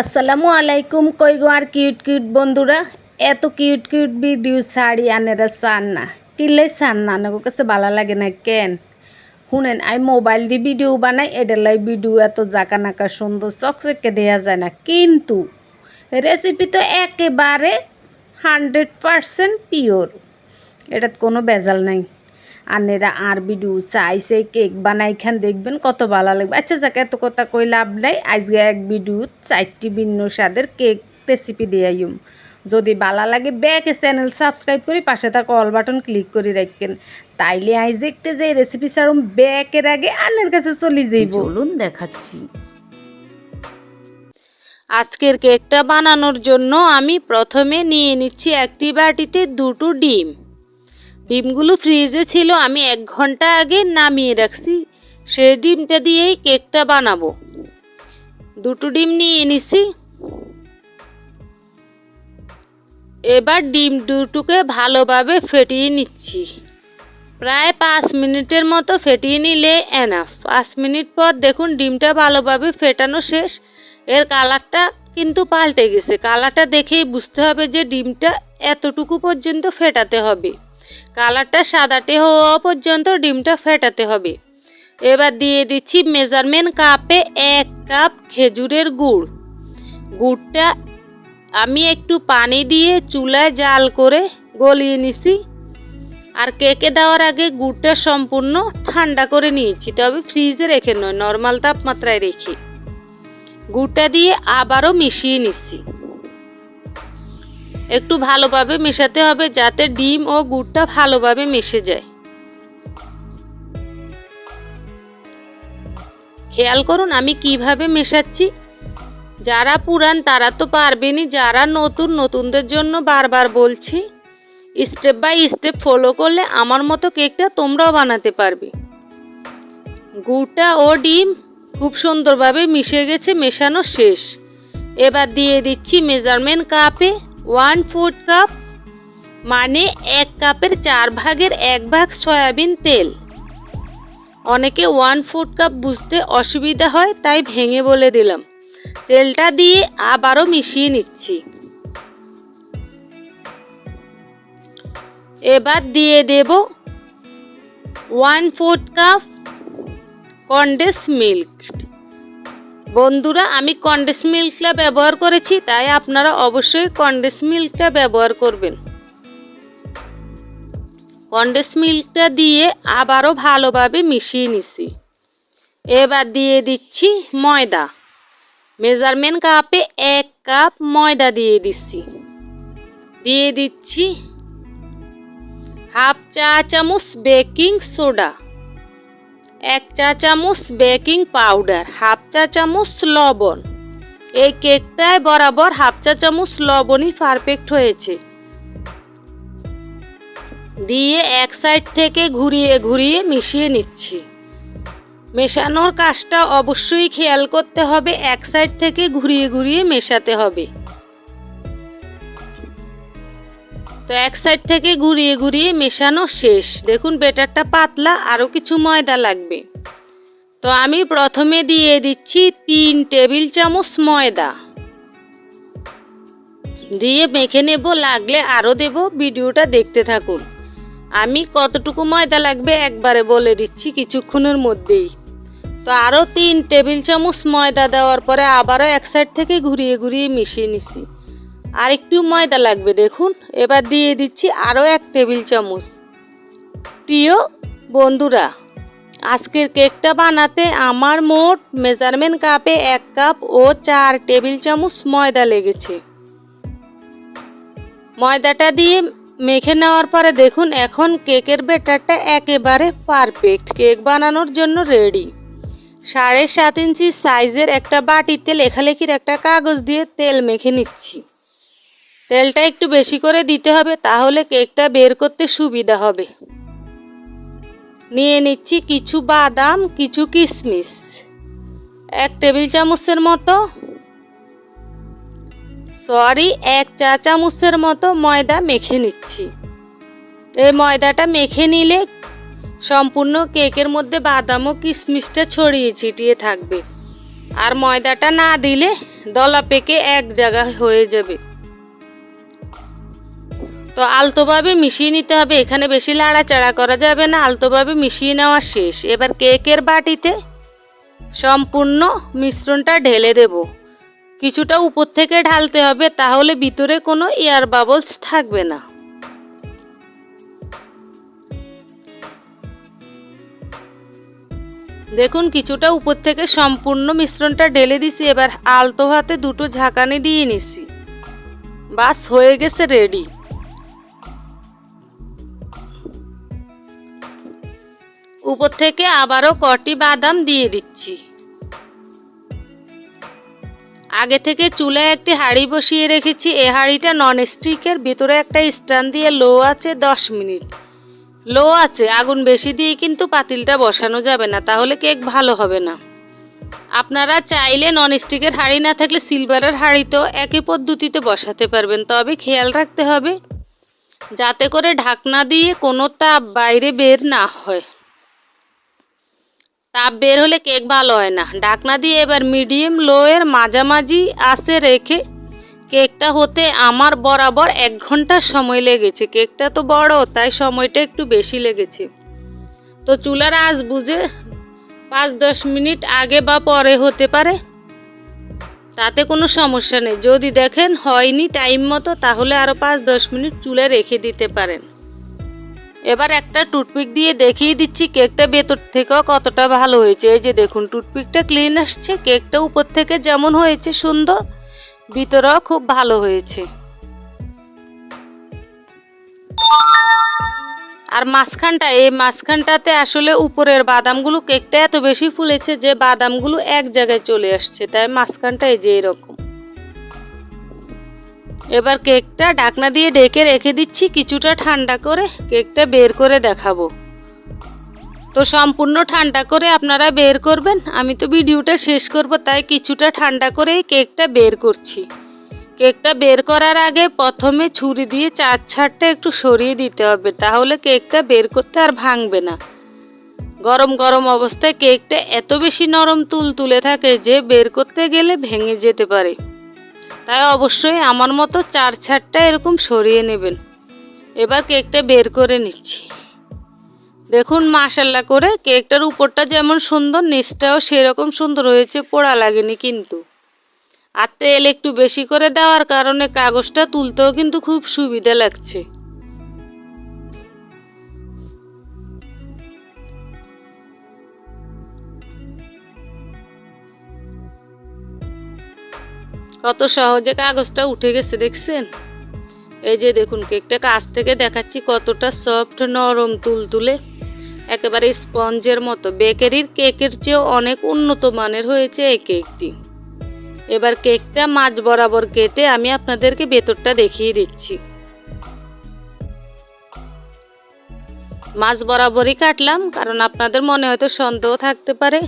আসসালামু আলাইকুম, কই গো আর কিউট কিউট বন্ধুরা? এত কিউট কিউট ভিডিও ছাড়ি আনেরা চান না কিলে চান না আনাগো, কাছে ভালো লাগে না কেন? শুনেন আমি মোবাইল দিয়ে ভিডিও বানাই এটার লাই ভিডিও এত জাকা নাকা সুন্দর, চকচকে দেওয়া যায় না। কিন্তু রেসিপি তো একেবারে হান্ড্রেড পারসেন্ট পিওর এটাত কোনো ভেজাল নাই। আনেরা আর ভিডিও চাইছে, কেক বানাই খান, দেখবেন কত ভালো লাগবে। আচ্ছা যাকে, এত কথা কই লাভ নাই। আজকে এক ভিডিও চারটি ভিন্ন স্বাদের কেক রেসিপি দিয়ে যদি ভালো লাগে, ব্যাকে চ্যানেল সাবস্ক্রাইব করি পাশে থাকা অল বাটন ক্লিক করে রাখবেন তাইলে আইজ দেখতে যে রেসিপি ছাড়ুম ব্যাকের আগে আনের কাছে চলে যাইব। বলুন দেখাচ্ছি। আজকের কেকটা বানানোর জন্য আমি প্রথমে নিয়ে নিচ্ছি একটি বাটিতে দুটো ডিম। ডিমগুলো ফ্রিজে ছিল, আমি এক ঘণ্টা আগে নামিয়ে রাখছি। সেই ডিমটা দিয়েই কেকটা বানাবো। দুটো ডিম নিয়ে নিছি। এবার ডিম দুটোকে ভালোভাবে ফেটিয়ে নিচ্ছি। প্রায় পাঁচ মিনিটের মতো ফেটিয়ে নিলে এনাফ পাঁচ মিনিট পর দেখুন ডিমটা ভালোভাবে ফেটানো শেষ। এর কালারটা কিন্তু পাল্টে গেছে। কালারটা দেখেই বুঝতে হবে যে ডিমটা এতটুকু পর্যন্ত ফেটাতে হবে। কালারটা সাদাটে হওয়া পর্যন্ত ডিমটা ফেটাতে হবে। এবার দিয়ে দিচ্ছি মেজারমেন্ট কাপে এক কাপ খেজুরের গুড়। গুড়টা আমি একটু পানি দিয়ে চুলায় জাল করে গলিয়ে নিছি। আর কেকে দেওয়ার আগে গুড়টা সম্পূর্ণ ঠান্ডা করে নিয়েছি, তবে ফ্রিজে রেখে নয়, নর্মাল তাপমাত্রায় রেখে। গুড়টা দিয়ে আবারও মিশিয়ে নিচ্ছি। একটু ভালোভাবে মেশাতে হবে যাতে ডিম ও গুড়টা ভালোভাবে মিশে যায়। খেয়াল করুন আমি কীভাবে মেশাচ্ছি। যারা পুরান তারা তো পারবেনই যারা নতুন নতুনদের জন্য বারবার বলছি স্টেপ বাই স্টেপ ফলো করলে আমার মতো কেকটা তোমরাও বানাতে পারবে। গুড়টা ও ডিম খুব সুন্দরভাবে মিশে গেছে, মেশানো শেষ। এবার দিয়ে দিচ্ছি মেজারমেন্ট কাপে ওয়ান ফুড কাপ মানে এক কাপের চার ভাগের এক ভাগ সয়াবিন তেল। অনেকে ওয়ান ফুড কাপ বুঝতে অসুবিধা হয়, তাই ভেঙে বলে দিলাম। তেলটা দিয়ে আবারও মিশিয়ে নিচ্ছি। এবার দিয়ে দেব one food cup condense milk. বন্ধুরা, আমি কন্ডেন্স মিল্কটা ব্যবহার করেছি, তাই আপনারা অবশ্যই কন্ডেন্স মিল্কটা ব্যবহার করবেন। কন্ডেন্স মিল্কটা দিয়ে আবারও ভালোভাবে মিশিয়ে নিছি। এবার দিয়ে দিচ্ছি ময়দা। মেজারমেন্ট কাপে এক কাপ ময়দা দিয়ে দিচ্ছি। দিয়ে দিচ্ছি হাফ চা চামচ বেকিং সোডা এক চা চামচ বেকিং পাউডার, হাফ চা চামচ লবণ। এই কেকটায় বরাবর হাফ চা চামচ লবণই পারফেক্ট হয়েছে। দিয়ে এক সাইড থেকে ঘুরিয়ে ঘুরিয়ে মিশিয়ে নিচ্ছি। মেশানোর কাজটা অবশ্যই খেয়াল করতে হবে, এক সাইড থেকে ঘুরিয়ে ঘুরিয়ে মেশাতে হবে। তো এক সাইড থেকে ঘুরিয়ে ঘুরিয়ে মেশানো শেষ। দেখুন, বেটারটা পাতলা, আরও কিছু ময়দা লাগবে। তো আমি প্রথমে দিয়ে দিচ্ছি তিন টেবিল চামচ ময়দা। দিয়ে মেখে নেব, লাগলে আরও দেব। ভিডিওটা দেখতে থাকুন। আমি কতটুকু ময়দা লাগবে একবারে বলে দিচ্ছি কিছুক্ষণের মধ্যেই। তো আরও তিন টেবিল চামচ ময়দা দেওয়ার পরে আবারও এক সাইড থেকে ঘুরিয়ে ঘুরিয়ে মিশিয়ে নিছি। আর একটু ময়দা লাগবে, দেখুন। এবার দিয়ে দিচ্ছি আরও এক টেবিল চামচ। প্রিয় বন্ধুরা, আজকের কেকটা বানাতে আমার মোট মেজারমেন্ট কাপে এক কাপ ও চার টেবিল চামচ ময়দা লেগেছে। ময়দাটা দিয়ে মেখে নেওয়ার পরে দেখুন, এখন কেকের ব্যাটারটা একেবারে পারফেক্ট। কেক বানানোর জন্য রেডি। সাড়ে সাত ইঞ্চি সাইজের একটা বাটিতে লেখালেখির একটা কাগজ দিয়ে তেল মেখে নিচ্ছি। তেলটা একটু বেশি করে দিতে হবে, তাহলে কেকটা বের করতে সুবিধা হবে। নিয়ে নিচ্ছি কিছু বাদাম, কিছু কিশমিশ এক টেবিল চামচের মতো, সরি, এক চা চামচের মতো ময়দা মেখে নিচ্ছি। এই ময়দাটা মেখে নিলে সম্পূর্ণ কেকের মধ্যে বাদাম ও কিশমিশটা ছড়িয়ে ছিটিয়ে থাকবে। আর ময়দাটা না দিলে দলা পেকে এক জায়গায় হয়ে যাবে। তো আলতোভাবে মিশিয়ে নিতে হবে। এখানে বেশি লাড়াচাড়া করা যাবে না, আলতোভাবে মিশিয়ে নেওয়া শেষ। এবার কেকের বাটিতে সম্পূর্ণ মিশ্রণটা ঢেলে দেব। কিছুটা উপর থেকে ঢালতে হবে, তাহলে ভিতরে কোনো এয়ার বাবলস থাকবে না। দেখুন, কিছুটা উপর থেকে সম্পূর্ণ মিশ্রণটা ঢেলে দিছি। এবার আলতো হাতে দুটো ঝাঁকানি দিয়ে নিছি। বাস, হয়ে গেছে রেডি। উপর থেকে আবারও কটি বাদাম দিয়ে দিচ্ছি। আগে থেকে চুলায় একটি হাঁড়ি বসিয়ে রেখেছি। এ হাঁড়িটা নন স্টিকের ভিতরে একটা স্ট্যান্ড দিয়ে লো আছে দশ মিনিট। লো আছে, আগুন বেশি দিয়ে কিন্তু পাতিলটা বসানো যাবে না, তাহলে কেক ভালো হবে না। আপনারা চাইলে নন স্টিকের হাঁড়ি না থাকলে সিলভারের হাঁড়িতেও একই পদ্ধতিতে বসাতে পারবেন, তবে খেয়াল রাখতে হবে। যাতে করে ঢাকনা দিয়ে কোনো তাপ বাইরে বের না হয়। তাপ বের হলে কেক ভালো হয় না। ঢাকনা দিয়ে এবার মিডিয়াম লো এর মাঝামাঝি আসে রেখে কেকটা হতে আমার বরাবর এক ঘণ্টার সময় লেগেছে। কেকটা তো বড়, তাই সময়টা একটু বেশি লেগেছে। তো চুলার আঁচ বুঝে পাঁচ দশ মিনিট আগে বা পরে হতে পারে। তাতে কোনো সমস্যা নেই। যদি দেখেন হয়নি টাইম মতো, তাহলে আরও পাঁচ দশ মিনিট চুলে রেখে দিতে পারেন। এবার একটা টুথপিক দিয়ে দেখিয়ে দিচ্ছি কেকটা ভেতর থেকেও কতটা ভালো হয়েছে। এই যে দেখুন, টুথপিকটা ক্লিন আসছে, কেকটা উপর থেকে যেমন হয়েছে সুন্দর, ভিতরেও খুব ভালো হয়েছে। আর মাঝখানটা, এই মাঝখানটাতে আসলে উপরের বাদামগুলো কেকটা এত বেশি ফুলেছে যে বাদামগুলো এক জায়গায় চলে আসছে, তাই মাঝখানটা এই যে এরকম। এবার কেকটা ঢাকনা দিয়ে ঢেকে রেখে দিচ্ছি, কিছুটা ঠান্ডা করে কেকটা বের করে দেখাবো। তো সম্পূর্ণ ঠান্ডা করে আপনারা বের করবেন। আমি তো ভিডিওটা শেষ করব, তাই কিছুটা ঠান্ডা করেই কেকটা বের করছি। কেকটা বের করার আগে প্রথমে ছুরি দিয়ে চার ছাড়টা একটু সরিয়ে দিতে হবে, তাহলে কেকটা বের করতে আর ভাঙবে না। গরম গরম অবস্থায় কেকটা এত বেশি নরম তুল তুলে থাকে যে বের করতে গেলে ভেঙে যেতে পারে। তাই অবশ্যই আমার মতো চার ছাড়টা এরকম সরিয়ে নেবেন। এবার কেকটা বের করে নিচ্ছি। দেখুন মাসাল্লা করে কেকটার উপরটা যেমন সুন্দর, নিচটাও সেরকম সুন্দর হয়েছে, পোড়া লাগেনি কিন্তু। আর তেল একটু বেশি করে দেওয়ার কারণে কাগজটা তুলতেও কিন্তু খুব সুবিধা লাগছে। কত সহজে কাগজটা উঠে গেছে, দেখছেন? এই যে দেখুন, কেকটা কাছ থেকে দেখাচ্ছি কতটা সফট, নরম, তুলতুলে। একেবারে স্পঞ্জের মতো। বেকারির কেকের চেয়েও অনেক উন্নত মানের হয়েছে এই কেকটি। এবার কেকটা মাঝ বরাবর কেটে আমি আপনাদেরকে ভেতরটা দেখিয়ে দিচ্ছি। মাছ বরাবরই কাটলাম, কারণ আপনাদের মনে হয়তো সন্দেহ থাকতে পারে।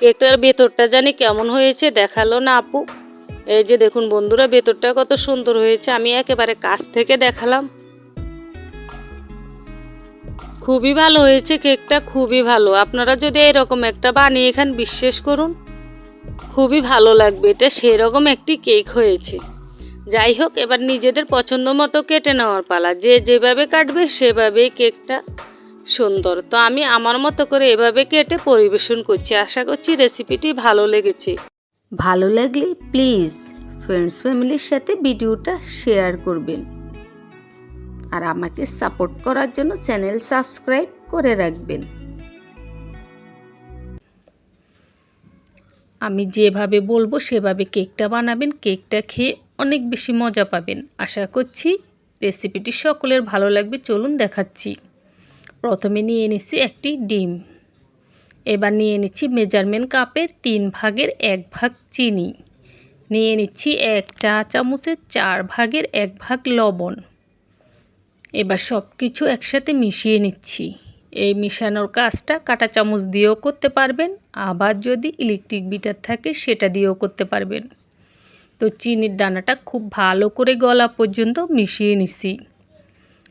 কেকটার ভেতরটা জানি কেমন হয়েছে, দেখাল না আপু। এই যে দেখুন বন্ধুরা, ভেতরটা কত সুন্দর হয়েছে। আমি একেবারে কাছ থেকে দেখালাম। খুবই ভালো হয়েছে, কেকটা খুবই ভালো। আপনারা যদি এরকম একটা বানিয়ে খান, বিশ্বাস করুন, খুবই ভালো লাগবে। এটা সেরকম একটি কেক হয়েছে। যাই হোক, এবার নিজেদের পছন্দ মতো কেটে নেওয়ার পালা। যে যেভাবে কাটবে, সেভাবেই কেকটা সুন্দর। তো আমি আমার মতো করে এভাবে কেটে পরিবেশন করছি। আশা করছি রেসিপিটি ভালো লেগেছে। ভালো লাগলে প্লিজ ফ্রেন্ডস ফ্যামিলির সাথে ভিডিওটা শেয়ার করবেন। আর আমাকে সাপোর্ট করার জন্য চ্যানেল সাবস্ক্রাইব করে রাখবেন। আমি যেভাবে বলব সেভাবে কেকটা বানাবেন, কেকটা খেয়ে অনেক বেশি মজা পাবেন। আশা করছি রেসিপিটি সকলের ভালো লাগবে। চলুন দেখাচ্ছি। প্রথমে নিয়ে নিচ্ছি একটি ডিম। এবার নিয়ে নিচ্ছি মেজারমেন্ট কাপের তিন ভাগের এক ভাগ চিনি। নিয়ে নিচ্ছি এক চা চামচের চার ভাগের এক ভাগ লবণ। এবার সব কিছু একসাথে মিশিয়ে নিচ্ছি। এই মিশানোর কাজটা কাঁটা চামচ দিয়েও করতে পারবেন, আবার যদি ইলেকট্রিক বিটার থাকে সেটা দিয়েও করতে পারবেন। তো চিনির দানাটা খুব ভালো করে গলা পর্যন্ত মিশিয়ে নিচ্ছি।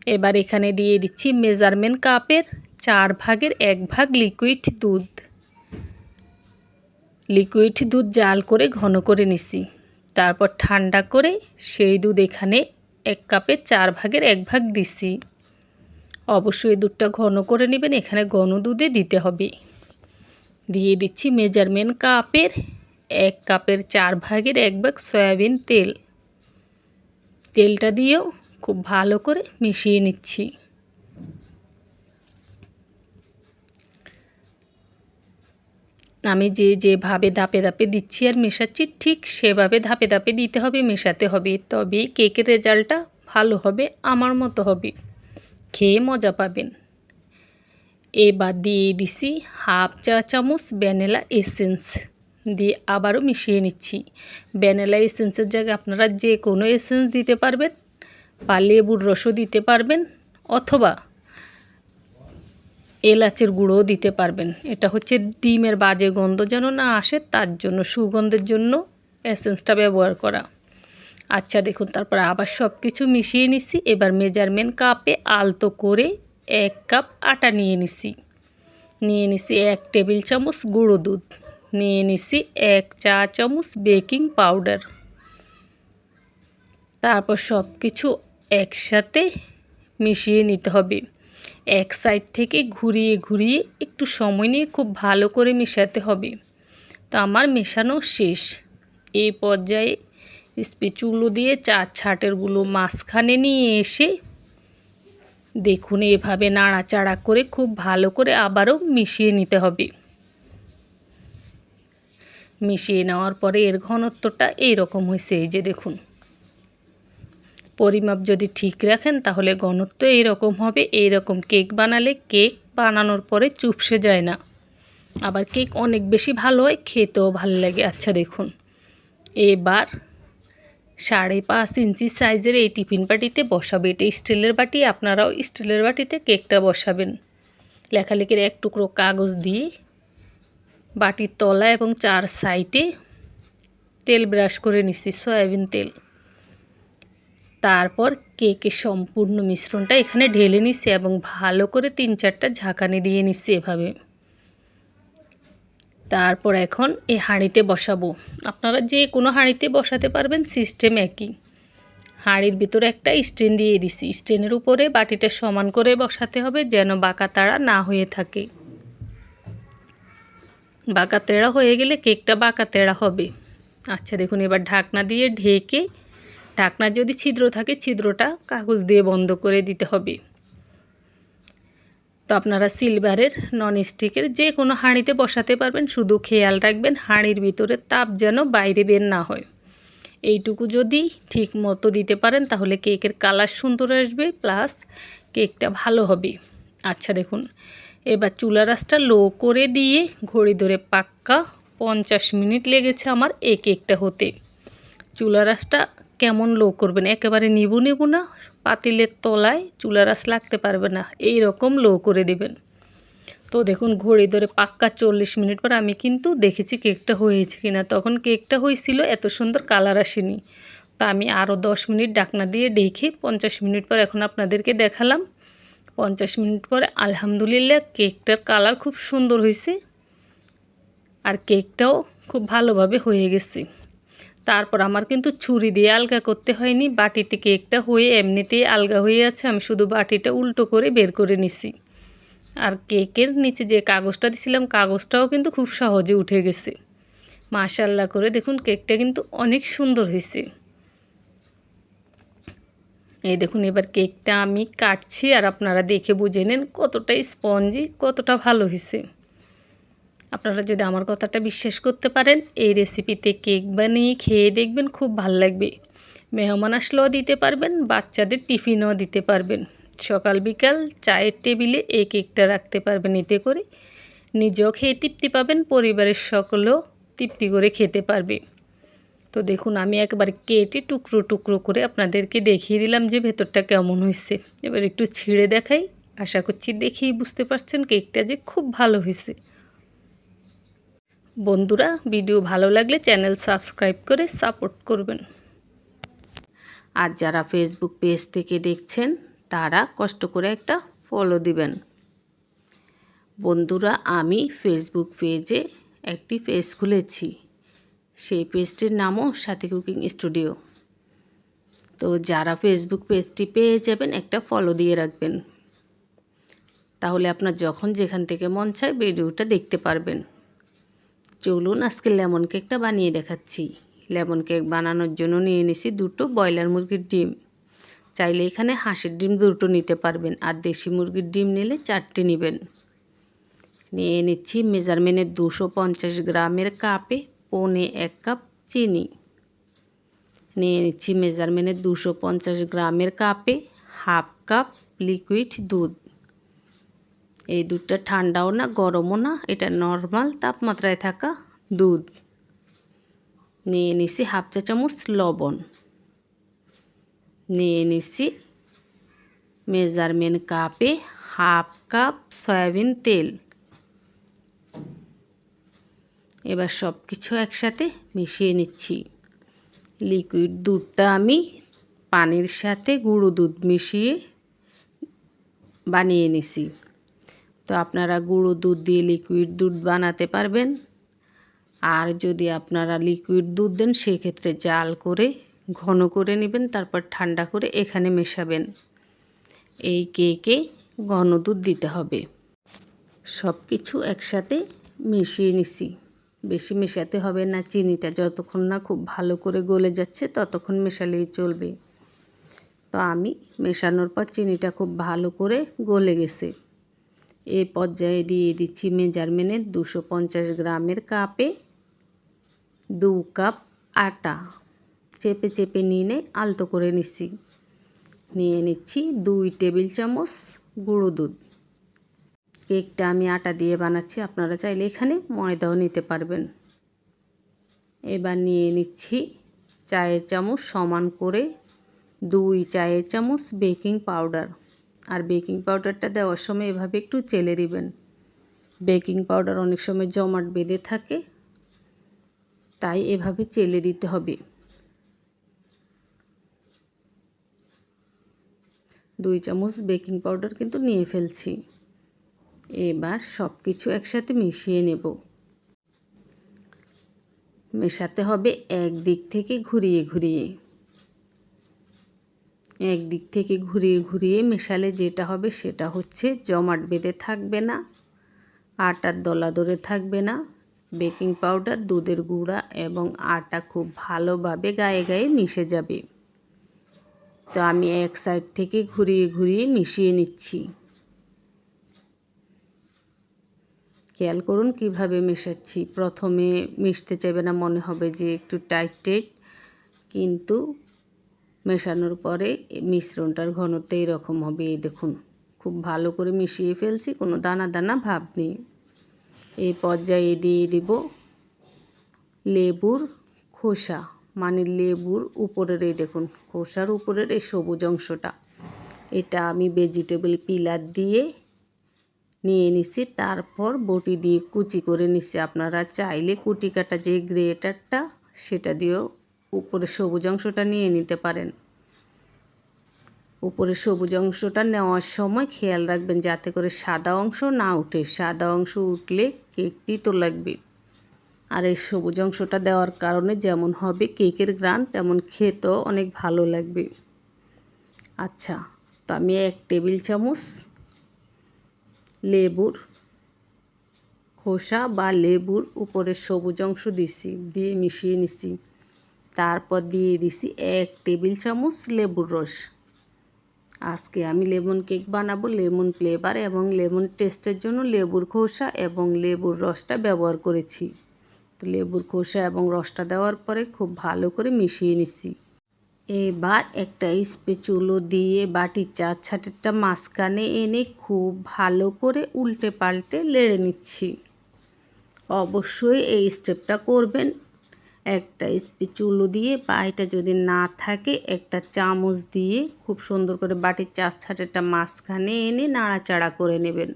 এবার এখানে দিয়ে দিচ্ছি মেজারমেন্ট কাপের চার ভাগের এক ভাগ লিকুইড দুধ। লিকুইড দুধ জাল করে ঘন করে নিছি। তারপর ঠান্ডা করে সেই দুধ এখানে এক কাপে চার ভাগের এক ভাগ দিছি। অবশ্যই দুধটা ঘন করে নেবেন, এখানে ঘন দুধে দিতে হবে। দিয়ে দিচ্ছি মেজারমেন্ট কাপের এক কাপের চার ভাগের এক ভাগ সয়াবিন তেল। তেলটা দিয়েও খুব ভালো করে মিশিয়ে নিচ্ছি। আমি যে যেভাবে ধাপে ধাপে দিচ্ছি আর মেশাচ্ছি, ঠিক সেভাবে ধাপে ধাপে দিতে হবে, মেশাতে হবে। তবে কেকের রেজাল্টটা ভালো হবে, আমার মতো হবে। খেয়ে মজা পাবেন। এবার দিয়ে দিছি হাফ চা চামচ ভ্যানিলা এসেন্স। দিয়ে আবারও মিশিয়ে নিচ্ছি। ভ্যানিলা এসেন্সের জায়গায় আপনারা যে কোনো এসেন্স দিতে পারবেন, বা লেবুর রসও দিতে পারবেন, অথবা এলাচের গুঁড়োও দিতে পারবেন। এটা হচ্ছে ডিমের বাজে গন্ধ যেন না আসে, তার জন্য সুগন্ধের জন্য এসেন্সটা ব্যবহার করা। আচ্ছা দেখুন, তারপর আবার সব কিছু মিশিয়ে নিছি এবার মেজারমেন্ট কাপে আলতো করে এক কাপ আটা নিয়ে নিছি নিয়ে নিছি এক টেবিল চামচ গুঁড়ো দুধ। নিয়ে নিছি এক চা চামচ বেকিং পাউডার। তারপর সব কিছু একসাথে মিশিয়ে নিতে হবে। এক সাইড থেকে ঘুরিয়ে ঘুরিয়ে একটু সময় নিয়ে খুব ভালো করে মেশাতে হবে। তো আমার মেশানো শেষ। এই পর্যায়ে স্পিচুলো দিয়ে চার ছাটেরগুলো মাঝখানে নিয়ে এসে দেখুন এভাবে নাড়াচাড়া করে খুব ভালো করে আবারও মিশিয়ে নিতে হবে। মিশিয়ে নেওয়ার পরে এর ঘনত্বটা এইরকম হয়েছে, এই যে দেখুন। পরিমাপ যদি ঠিক রাখেন, তাহলে ঘনত্ব এইরকম হবে, এইরকম কেক বানালে কেক বানানোর পরে চুপসে যায় না। আবার কেক অনেক বেশি ভালো হয়, খেতেও ভালো লাগে। আচ্ছা দেখুন। এবার সাড়ে পাঁচ ইঞ্চি সাইজের এই টিফিন বাটিতে বসাবে। এটা স্টিলের বাটি, আপনারাও স্টিলের বাটিতে কেকটা বসাবেন। লেখালেখির এক টুকরো কাগজ দিয়ে বাটির তলা এবং চার সাইডে তেল ব্রাশ করে নিচ্ছি, সয়াবিন তেল। তারপর কেকের সম্পূর্ণ মিশ্রণটা এখানে ঢেলে নিচ্ছি এবং ভালো করে তিন চারটা ঝাঁকানি দিয়ে নিচ্ছি এভাবে। তারপর এখন এই হাঁড়িতে বসাবো। আপনারা যে কোনো হাঁড়িতে বসাতে পারবেন সিস্টেম একই। হাঁড়ির ভিতরে একটা স্ট্রেন দিয়ে দিছি। স্ট্রেনের উপরে বাটিটা সমান করে বসাতে হবে যেন বাঁকা তাড়া না হয়ে থাকে। বাঁকা তেড়া হয়ে গেলে কেকটা বাঁকা তেড়া হবে। আচ্ছা দেখুন, এবার ঢাকনা দিয়ে ঢেকে ঢাকনার যদি ছিদ্র থাকে, ছিদ্রটা কাগজ দিয়ে বন্ধ করে দিতে হবে। তো আপনারা সিলভারের নন স্টিকের যে কোনো হাঁড়িতে বসাতে পারবেন। শুধু খেয়াল রাখবেন, হাঁড়ির ভিতরে তাপ যেন বাইরে বের না হয়। এইটুকু যদি ঠিক মতো দিতে পারেন, তাহলে কেকের কালার সুন্দর আসবে, প্লাস কেকটা ভালো হবে। আচ্ছা দেখুন, এবার চুলা রাসটা লো করে দিয়ে ঘড়ি ধরে পাক্কা পঞ্চাশ মিনিট লেগেছে আমার এই কেকটা হতে। চুলা রাসটা কেমন লো করবেন? একেবারে নিবু নেবু না, পাতিলের তলায় চুলা রাস লাগতে পারবে না এই রকম লো করে দেবেন। তো দেখুন, ঘড়ি ধরে পাক্কা চল্লিশ মিনিট পর আমি কিন্তু দেখেছি কেকটা হয়েছে কিনা। তখন কেকটা হয়েছিল, এত সুন্দর কালার আসেনি। তা আমি আরও দশ মিনিট ডাকনা দিয়ে ডেকে পঞ্চাশ মিনিট পর এখন আপনাদেরকে দেখালাম। পঞ্চাশ মিনিট পরে আলহামদুলিল্লাহ কেকটার কালার খুব সুন্দর হয়েছে। আর কেকটাও খুব ভালোভাবে হয়ে গেছে। তারপর আমার কিন্তু ছুরি দিয়ে আলগা করতে হয়নি বাটিতে কেকটা হয়ে এমনিতেই আলগা হয়ে আছে, আমি শুধু বাটিটা উল্টো করে বের করে নিছি। আর কেকের নিচে যে কাগজটা দিছিলাম, কাগজটাও কিন্তু খুব সহজে উঠে গেছে। মাশাল্লাহ করে দেখুন, কেকটা কিন্তু অনেক সুন্দর হয়েছে। এই দেখুন, এবার কেকটা আমি কাটছি, আর আপনারা দেখে বুঝে নেন কতটা স্পঞ্জি, কতটা ভালো হয়েছে। আপনারা যদি আমার কথাটা বিশ্বাস করতে পারেন, এই রেসিপিতে কেক বানিয়ে খেয়ে দেখবেন খুব ভালো লাগবে। মেহমান আসলেও দিতে পারবেন, বাচ্চাদের টিফিনও দিতে পারবেন। সকাল বিকাল চায়ের টেবিলে এই কেকটা রাখতে পারবেন এতে করে নিজেও খেয়ে তৃপ্তি পাবেন, পরিবারের সকলেও তৃপ্তি করে খেতে পারবে। তো দেখুন, আমি একবার কেটে টুকরো টুকরো করে আপনাদেরকে দেখিয়ে দিলাম যে ভেতরটা কেমন হয়েছে। এবার একটু ছিঁড়ে দেখাই। আশা করছি দেখেই বুঝতে পারছেন কেকটা যে খুব ভালো হয়েছে। বন্ধুরা, ভিডিও ভালো লাগলে চ্যানেল সাবস্ক্রাইব করে সাপোর্ট করবেন। আর যারা ফেসবুক পেজ থেকে দেখছেন, তারা কষ্ট করে একটা ফলো দিবেন। বন্ধুরা, আমি ফেসবুক পেজে একটি পেজ খুলেছি। সেই পেজটির নামও সাথী কুকিং স্টুডিও। তো যারা ফেসবুক পেজটি পেয়ে যাবেন, একটা ফলো দিয়ে রাখবেন। তাহলে আপনার যখন যেখান থেকে মন চায়, ভিডিওটা দেখতে পারবেন। চলুন, আজকে লেমন কেকটা বানিয়ে দেখাচ্ছি। লেমন কেক বানানোর জন্য নিয়ে নিছি দুটো ব্রয়লার মুরগির ডিম। চাইলে এখানে হাঁসের ডিম দুটো নিতে পারবেন আর দেশি মুরগির ডিম নিলে চারটি নেবেন। নিয়ে নিচ্ছি মেজারমেন্টের দুশো পঞ্চাশ গ্রামের কাপে পৌনে এক কাপ চিনি। নিয়ে নিচ্ছি মেজারমেন্টের দুশো পঞ্চাশ গ্রামের কাপে হাফ কাপ লিকুইড দুধ। এই দুধটা ঠান্ডাও না, গরমও না, এটা নর্মাল তাপমাত্রায় থাকা দুধ। নিয়ে নিছি হাফ চা চামচ লবণ। নিয়ে নিছি মেজারমেন্ট কাপে হাফ কাপ সয়াবিন তেল। এবার সব কিছু একসাথে মিশিয়ে নিচ্ছি। লিকুইড দুধটা আমি পানির সাথে গুঁড়ো দুধ মিশিয়ে বানিয়ে নিছি। তো আপনারা গুঁড়ো দুধ দিয়ে লিকুইড দুধ বানাতে পারবেন। আর যদি আপনারা লিকুইড দুধ দেন, সেক্ষেত্রে জাল করে, ঘন করে নেবেন, তারপর ঠান্ডা করে এখানে মেশাবেন। এই কেকে ঘন দুধ দিতে হবে। সব কিছু একসাথে মিশিয়ে নিছি। বেশি মেশাতে হবে না, চিনিটা যতক্ষণ না খুব ভালো করে গলে যাচ্ছে, ততক্ষণ মেশালেই চলবে। তো আমি মেশানোর পর চিনিটা খুব ভালো করে গলে গেছে। এ পর্যায়ে দিয়ে দিচ্ছি মেজারমেন্টের দুশো পঞ্চাশ গ্রামের কাপে দু কাপ আটা। চেপে চেপে নিয়ে আলতো করে নিচ্ছি। নিয়ে নিচ্ছি দুই টেবিল চামচ গুঁড়ো দুধ। কেকটা আমি আটা দিয়ে বানাচ্ছি, আপনারা চাইলে এখানে ময়দাও নিতে পারবেন। এবার নিয়ে নিচ্ছি চায়ের চামচ সমান করে দুই চায়ের চামচ বেকিং পাউডার। আর বেকিং পাউডারটা দেওয়ার সময় এভাবে একটু চেলে দিবেন। বেকিং পাউডার অনেক সময় জমাট বেঁধে থাকে, তাই এভাবে চেলে দিতে হবে। দুই চামচ বেকিং পাউডার কিন্তু নিয়ে ফেলছি। এবার সব কিছু একসাথে মিশিয়ে নেব। মেশাতে হবে এক দিক থেকে ঘুরিয়ে ঘুরিয়ে। এক দিক থেকে ঘুরিয়ে ঘুরিয়ে মেশালে যেটা হবে সেটা হচ্ছে জমাট বেঁধে থাকবে না, আটার দলা ধরে থাকবে না, বেকিং পাউডার, দুধের গুঁড়া এবং আটা খুব ভালোভাবে গায়ে গায়ে মিশে যাবে। তো আমি এক সাইড থেকে ঘুরিয়ে ঘুরিয়ে মিশিয়ে নিচ্ছি। খেয়াল করুন কীভাবে মেশাচ্ছি। প্রথমে মিশতে চাইবে না, মনে হবে যে একটু টাইট টাইট কিন্তু মেশানোর পরে মিশ্রণটার ঘনত্ব এরকম হবে, এই দেখুন। খুব ভালো করে মিশিয়ে ফেলছি, কোনো দানা দানা ভাব নেই। এই পর্যায়ে দিয়ে দিব লেবুর খোসা মানে লেবুর উপরের এই দেখুন, খোসার উপরের এই সবুজ অংশটা। এটা আমি ভেজিটেবল পিলার দিয়ে নিয়ে নিছি, তারপর বটি দিয়ে কুচি করে নিছি। আপনারা চাইলে কুটি কাটা যে গ্রেটারটা সেটা দিয়েও উপরে সবুজ অংশটা নিয়ে নিতে পারেন। উপরে সবুজ অংশটা নেওয়ার সময় খেয়াল রাখবেন যাতে করে সাদা অংশ না উঠে। সাদা অংশ উঠলে কেকটি তো লাগবে আর এই সবুজ অংশটা দেওয়ার কারণে যেমন হবে কেকের গ্রান, তেমন খেতেও অনেক ভালো লাগবে। আচ্ছা তো আমি এক টেবিল চামচ লেবুর খোসা বা লেবুর উপরে সবুজ অংশ দিছি, দিয়ে মিশিয়ে নিছি। তারপর দিয়ে দিছি এক টেবিল চামচ লেবুর রস। আজকে আমি লেমন কেক বানাবো, লেমন ফ্লেভার এবং লেমন টেস্টের জন্য লেবুর খোসা এবং লেবুর রসটা ব্যবহার করেছি। তো লেবুর খোসা এবং রসটা দেওয়ার পরে খুব ভালো করে মিশিয়ে নিছি। এবার একটা স্পেচুলো দিয়ে বাটির চার ছাটেরটা মাঝখানে এনে খুব ভালো করে উল্টে পাল্টে লেড়ে নিচ্ছি। অবশ্যই এই স্টেপটা করবেন। একটা স্পিচুলো দিয়ে বা এটা যদি না থাকে, একটা চামচ দিয়ে খুব সুন্দর করে বাটির চার ছাটেরটা মাঝখানে এনে নাড়াচাড়া করে নেবেন।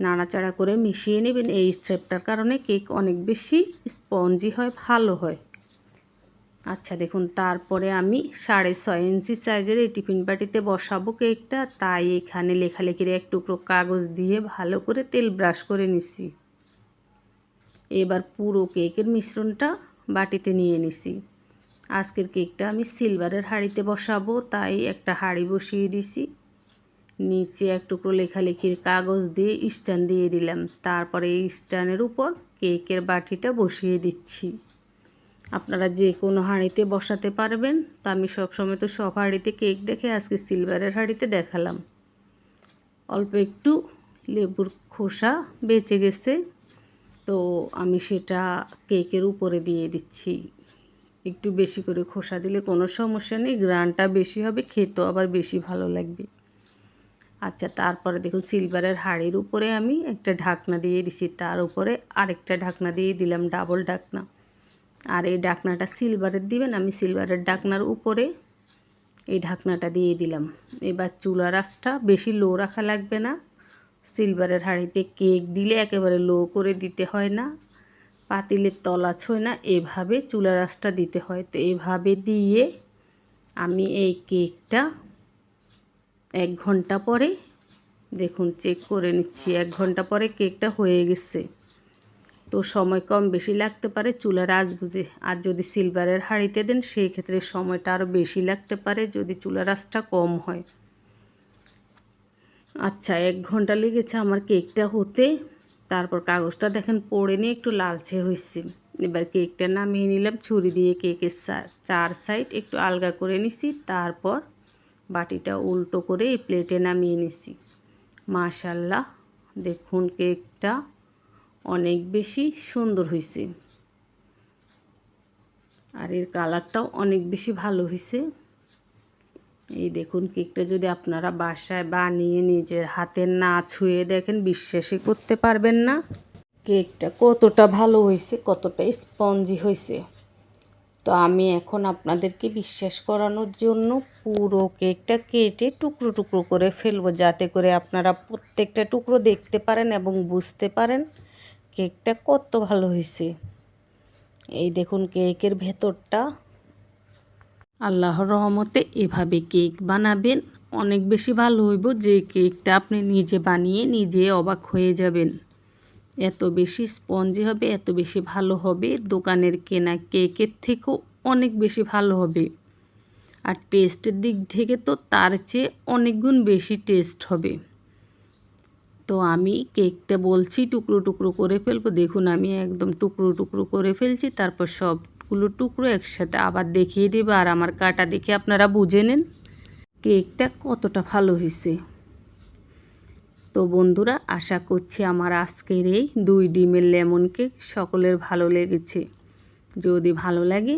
নাড়াচাড়া করে মিশিয়ে নেবেন। এই স্টেপটার কারণে কেক অনেক বেশি স্পঞ্জি হয়, ভালো হয়। আচ্ছা দেখুন, তারপরে আমি সাড়ে ছয় ইঞ্চি সাইজের এই টিফিন বাটিতে বসাবো কেকটা। তাই এখানে লেখালেখির এক টুকরো কাগজ দিয়ে ভালো করে তেল ব্রাশ করে নিছি। এবার পুরো কেকের মিশ্রণটা বাটিতে নিয়ে নিছি। আজকের কেকটা আমি সিলভারের হাঁড়িতে বসাবো, তাই একটা হাঁড়ি বসিয়ে দিছি। নিচে এক টুকরো লেখালেখির কাগজ দিয়ে স্ট্যান্ড দিয়ে দিলাম। তারপরে এই স্ট্যান্ডের উপর কেকের বাটিটা বসিয়ে দিচ্ছি। আপনারা যে কোনো হাঁড়িতে বসাতে পারবেন, তা আমি সবসময় তো সব হাঁড়িতে কেক দেখে আজকে সিলভারের হাঁড়িতে দেখালাম। অল্প একটু লেবুর খোসা বেঁচে গেছে। তো আমি সেটা কেকের উপরে দিয়ে দিচ্ছি। একটু বেশি করে খোসা দিলে কোনো সমস্যা নেই, গ্রানটা বেশি হবে, খেতেও আবার বেশি ভালো লাগবে। আচ্ছা তারপরে দেখুন, সিলভারের হাঁড়ির উপরে আমি একটা ঢাকনা দিয়ে দিছি, তার উপরে আরেকটা ঢাকনা দিয়ে দিলাম ডাবল ঢাকনা। আর এই ঢাকনাটা সিলভারের দিবেন, আমি সিলভারের ঢাকনার উপরে এই ঢাকনাটা দিয়ে দিলাম। এবার চুলা রাসটা বেশি লো রাখা লাগবে না। সিলভারের হাঁড়িতে কেক দিলে একেবারে লো করে দিতে হয় না। পাতিলের তলা ছয় না, এভাবে চুলা রাসটা দিতে হয়। তো এভাবে দিয়ে আমি এই কেকটা এক ঘণ্টা পরে, দেখুন চেক করে নিচ্ছি, এক ঘণ্টা পরে কেকটা হয়ে গেছে। তো সময় কম বেশি লাগতে পারে চুলার আজ বুঝে। আর যদি সিলভারের হাঁড়িতে দেন সেই ক্ষেত্রে সময়টা আরও বেশি লাগতে পারে যদি চুলার আঁচটা কম হয়। আচ্ছা এক ঘণ্টা লেগেছে আমার কেকটা হতে। তারপর কাগজটা দেখেন পড়ে নিয়ে একটু লালচে হয়েছে। এবার কেকটা নামিয়ে নিলাম, ছুরি দিয়ে কেকের চার সাইড একটু আলগা করে নিছি। তারপর বাটিটা উল্টো করে এই প্লেটে নামিয়ে নিছি। মাশাল্লাহ, দেখুন কেকটা অনেক বেশি সুন্দর হয়েছে। আর এর কালারটাও অনেক বেশি ভালো হয়েছে। এই দেখুন কেকটা যদি আপনারা বাসায় বানিয়ে নিজের হাতে না ছুঁয়ে দেখেন, বিশ্বাসই করতে পারবেন না। কেকটা কতটা ভালো হয়েছে, কতটা স্পঞ্জি হয়েছে। তো আমি এখন আপনাদেরকে বিশ্বাস করানোর জন্য পুরো কেকটা কেটে টুকরো টুকরো করে ফেলব, যাতে করে আপনারা প্রত্যেকটা টুকরো দেখতে পারেন এবং বুঝতে পারেন কেকটা কত ভালো হয়েছে। এই দেখুন কেকের ভেতরটা। আল্লাহর রহমতে এভাবে কেক বানাবেন, অনেক বেশি ভালো হইব যে কেকটা আপনি নিজে বানিয়ে নিজে অবাক হয়ে যাবেন। এত বেশি স্পঞ্জি হবে, এত বেশি ভালো হবে, দোকানের কেনা কেকের থেকেও অনেক বেশি ভালো হবে। আর টেস্টের দিক থেকে তো তার চেয়ে অনেক গুণ বেশি টেস্ট হবে। তো আমি কেকটা বলছি, টুকরো টুকরো করে ফেলব। দেখুন, আমি একদম টুকরো টুকরো করে ফেলছি, তারপর সবগুলো টুকরো একসাথে আবার দেখিয়ে দেবো আর আমার কাটা দেখে আপনারা বুঝে নেন। কেকটা কতটা ভালো হয়েছে। তো বন্ধুরা, আশা করছি আমার আজকের এই দুই ডিমের লেমন কেক সকলের ভালো লেগেছে। যদি ভালো লাগে,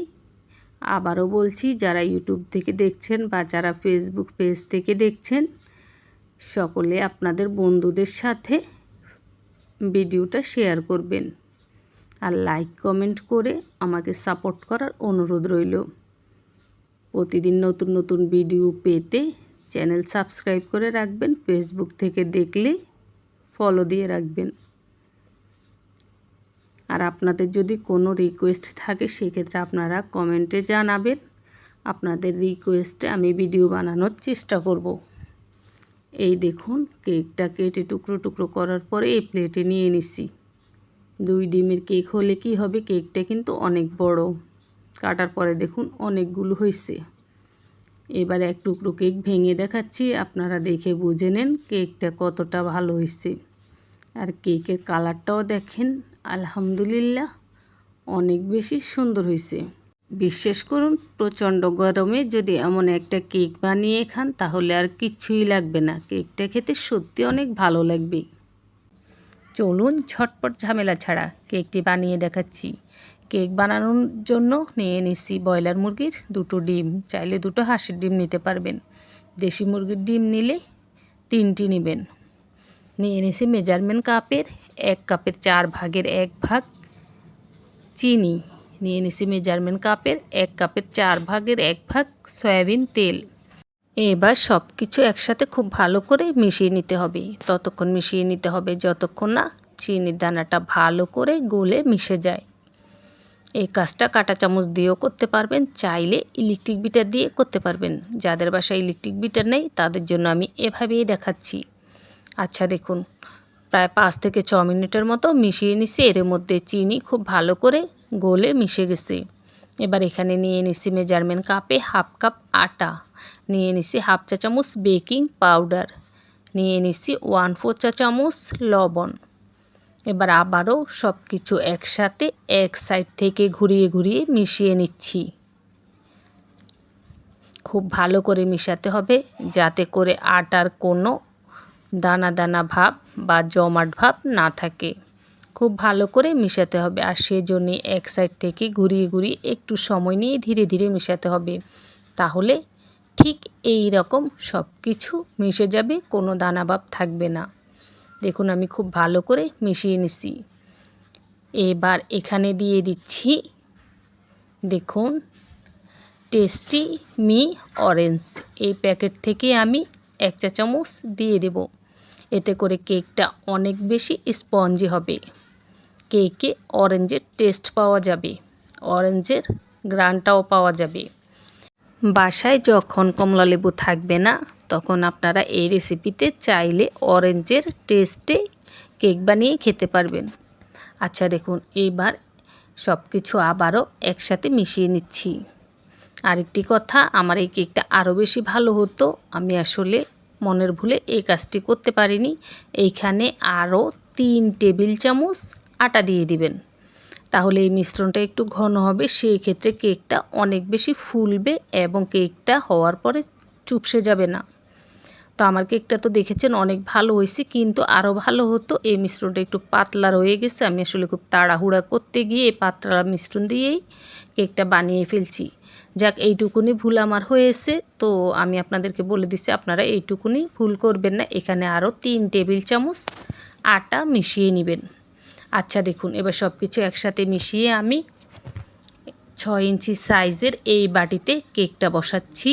আবারও বলছি, যারা ইউটিউব থেকে দেখছেন বা যারা ফেসবুক পেজ থেকে দেখছেন, সকলে আপনাদের বন্ধুদের সাথে ভিডিওটা শেয়ার করবেন। আর লাইক কমেন্ট করে আমাকে সাপোর্ট করার অনুরোধ রইল। প্রতিদিন নতুন নতুন ভিডিও পেতে চ্যানেল সাবস্ক্রাইব করে রাখবেন ফেসবুক থেকে দেখলে ফলো দিয়ে রাখবেন। আর আপনাদের যদি কোনো রিকোয়েস্ট থাকে, সেক্ষেত্রে আপনারা কমেন্টে জানাবেন। আপনাদের রিকোয়েস্টে আমি ভিডিও বানানোর চেষ্টা করব। এই দেখুন কেকটা কেটে টুকরো টুকরো করার পরে এই প্লেটে নিয়ে নিছি। দুই ডিমের কেক হলে কি হবে? কেকটা কিন্তু অনেক বড়। কাটার পরে দেখুন অনেকগুলো হয়েছে এবার এক টুকরো কেক ভেঙে দেখাচ্ছি। আপনারা দেখে বুঝে নেন কেকটা কতটা ভালো হয়েছে আর কেকের কালারটাও দেখেন, আলহামদুলিল্লাহ, অনেক বেশি সুন্দর হয়েছে বিশ্বাস করুন, প্রচণ্ড গরমে যদি এমন একটা কেক বানিয়ে খান তাহলে আর কিচ্ছুই লাগবে না। কেকটা খেতে সত্যি অনেক ভালো লাগবে। চলুন ঝটপট ঝামেলা ছাড়া কেকটি বানিয়ে দেখাচ্ছি। কেক বানানোর জন্য নিয়ে নিচ্ছি ব্রয়লার মুরগির দুটো ডিম। চাইলে দুটো হাঁসের ডিম নিতে পারবেন। দেশি মুরগির ডিম নিলে তিনটি নেবেন। নিয়ে নিছি মেজারমেন্ট কাপের এক কাপের চার ভাগের এক ভাগ চিনি। নিয়ে নিছি মেজারমেন্ট কাপের এক কাপের চার ভাগের এক ভাগ সয়াবিন তেল। এবার সব কিছু একসাথে খুব ভালো করে মিশিয়ে নিতে হবে। ততক্ষণ মিশিয়ে নিতে হবে যতক্ষণ না চিনির দানাটা ভালো করে গলে মিশে যায়। এই কাজটা কাঁটা চামচ দিয়েও করতে পারবেন, চাইলে ইলেকট্রিক বিটার দিয়ে করতে পারবেন। যাদের বাসায় ইলেকট্রিক বিটার নেই, তাদের জন্য আমি এভাবেই দেখাচ্ছি। আচ্ছা দেখুন, প্রায় পাঁচ থেকে ছ মিনিটের মতো মিশিয়ে নিছি। এর মধ্যে চিনি খুব ভালো করে গলে মিশে গেছে। এবার এখানে নিয়ে নিছি মেজারমেন্ট কাপে হাফ কাপ আটা। নিয়ে নিছি হাফ চা চামচ বেকিং পাউডার নিয়ে নিছি ওয়ান ফোর চা চামচ লবণ। এবার আবারও সব কিছু একসাথে এক সাইড থেকে ঘুরিয়ে ঘুরিয়ে মিশিয়ে নিচ্ছি। খুব ভালো করে মিশাতে হবে যাতে করে আটার কোনো দানা দানা ভাব বা জমাট ভাব না থাকে। খুব ভালো করে মিশাতে হবে আর সেজন্যই এক সাইড থেকে ঘুরিয়ে ঘুরিয়ে একটু সময় নিয়ে ধীরে ধীরে মিশাতে হবে। তাহলে ঠিক এই রকম সব কিছু মিশে যাবে, কোনো দানা ভাব থাকবে না। দেখুন আমি খুব ভালো করে মিশিয়ে নিছি। এবার এখানে দিয়ে দিচ্ছি, দেখুন টেস্টি মি অরেঞ্জ এই প্যাকেট থেকে আমি এক চা চামচ দিয়ে দেব। এতে করে কেকটা অনেক বেশি স্পঞ্জি হবে। কেকে অরেঞ্জের টেস্ট পাওয়া যাবে। অরেঞ্জের গ্রানটাও পাওয়া যাবে। বাসায় যখন কমলা লেবু থাকবে না, তখন আপনারা এই রেসিপিতে চাইলে অরেঞ্জের টেস্টে কেক বানিয়ে খেতে পারবেন। আচ্ছা দেখুন, এইবার সব কিছু আবারও একসাথে মিশিয়ে নিচ্ছি। আরেকটি কথা, আমার এই কেকটা আরও বেশি ভালো হতো। আমি আসলে মনের ভুলে এই কাজটি করতে পারিনি। এইখানে আরও তিন টেবিল চামচ আটা দিয়ে দিবেন। তাহলে এই মিশ্রণটা একটু ঘন হবে সেই ক্ষেত্রে কেকটা অনেক বেশি ফুলবে এবং কেকটা হওয়ার পরে চুপসে যাবে না। তো আমার কেকটা তো দেখেছেন অনেক ভালো হয়েছে, কিন্তু আরও ভালো হতো। এই মিশ্রণটা একটু পাতলা রয়ে গেছে। আমি আসলে খুব তাড়াহুড়া করতে গিয়ে পাতলা মিশ্রণ দিয়েই কেকটা বানিয়ে ফেলছি। যাক, এইটুকুনি ভুল আমার হয়েছে। তো আমি আপনাদেরকে বলে দিচ্ছি, আপনারা এইটুকুনি ভুল করবেন না। এখানে আরও তিন টেবিল চামচ আটা মিশিয়ে নেবেন। আচ্ছা দেখুন, এবার সব কিছু একসাথে মিশিয়ে আমি ছয় ইঞ্চি সাইজের এই বাটিতে কেকটা বসাচ্ছি।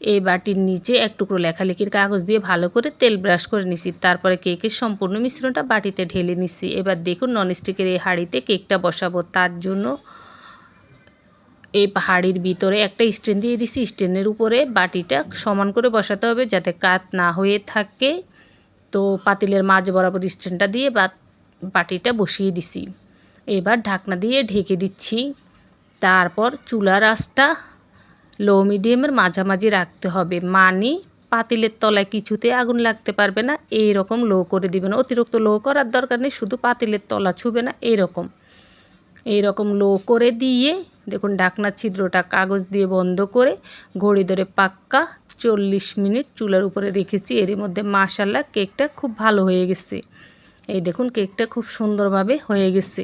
এই বাটির নিচে এক টুকরো লেখালেখির কাগজ দিয়ে ভালো করে তেল ব্রাশ করে নিছি। তারপরে কেকের সম্পূর্ণ মিশ্রণটা বাটিতে ঢেলে নিছি। এবার দেখুন, ননস্টিকের এই হাঁড়িতে কেকটা বসাবো। তার জন্য এই হাঁড়ির ভিতরে একটা স্ট্যান্ড দিয়ে দিছি। স্ট্যান্ডের উপরে বাটিটা সমান করে বসাতে হবে যাতে কাত না হয়ে থাকে। তো পাতিলের মাঝ বরাবর স্ট্যান্ডটা দিয়ে বা বাটিটা বসিয়ে দিছি। এবার ঢাকনা দিয়ে ঢেকে দিচ্ছি। তারপর চুলার আঁচটা লো মিডিয়ামের মাঝামাঝি রাখতে হবে। মানে পাতিলের তলায় কিছুতে আগুন লাগতে পারবে না এই রকম লো করে দিবেন অতিরিক্ত লো করার দরকার নেই, শুধু পাতিলের তলা ছুবে না এই রকম এই রকম লো করে দিয়ে দেখুন ঢাকনার ছিদ্রটা কাগজ দিয়ে বন্ধ করে ঘড়ি ধরে পাক্কা চল্লিশ মিনিট চুলার উপরে রেখেছি। এর মধ্যে মাশাল্লাহ কেকটা খুব ভালো হয়ে গেছে। এই দেখুন কেকটা খুব সুন্দরভাবে হয়ে গেছে।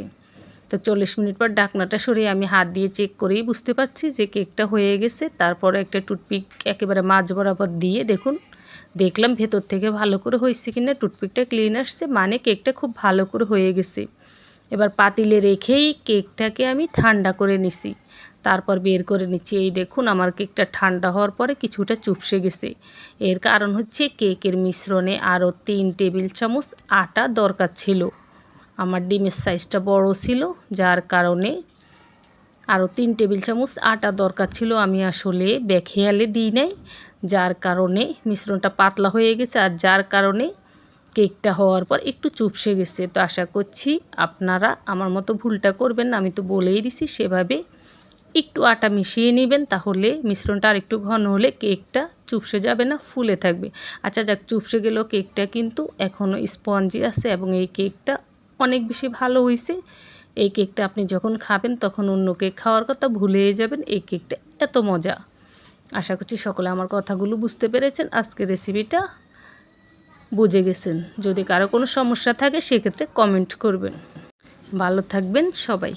তো চল্লিশ মিনিট পর ডাকনাটা সরিয়ে আমি হাত দিয়ে চেক করেই বুঝতে পারছি যে কেকটা হয়ে গেছে। তারপরে একটা টুথপিক একেবারে মাঝ বরাবর দিয়ে দেখুন, দেখলাম ভেতর থেকে ভালো করে হয়েছে কিনা। টুথপিকটা ক্লিন আসছে মানে কেকটা খুব ভালো করে হয়ে গেছে। এবার পাতিলে রেখেই কেকটাকে আমি ঠান্ডা করে নিছি। তারপর বের করে নিচ্ছি। এই দেখুন, আমার কেকটা ঠান্ডা হওয়ার পরে কিছুটা চুপসে গেছে। এর কারণ হচ্ছে কেকের মিশ্রণে আরও তিন টেবিল চামচ আটা দরকার ছিল। আমার ডিমের সাইজটা বড় ছিল, যার কারণে আরও তিন টেবিল চামচ আটা দরকার ছিল। আমি আসলে বেখেয়ালে দিই নাই, যার কারণে মিশ্রণটা পাতলা হয়ে গেছে আর যার কারণে কেকটা হওয়ার পর একটু চুপসে গেছে। তো আশা করছি আপনারা আমার মতো ভুলটা করবেন আমি তো বলেই দিছি সেভাবে একটু আটা মিশিয়ে নেবেন তাহলে মিশ্রণটা আর একটু ঘন হলে কেকটা চুপসে যাবে না, ফুলে থাকবে। আচ্ছা যাক, চুপসে গেলেও কেকটা কিন্তু এখনও স্পঞ্জি আছে এবং এই কেকটা অনেক বেশি ভালো হয়েছে এই কেকটা আপনি যখন খাবেন তখন অন্য কেক খাওয়ার কথা ভুলেই যাবেন, এই কেকটা এত মজা। আশা করছি সকলে আমার কথাগুলো বুঝতে পেরেছেন, আজকের রেসিপিটা বুঝে গেছেন। যদি কারও কোনো সমস্যা থাকে সেক্ষেত্রে কমেন্ট করবেন। ভালো থাকবেন সবাই।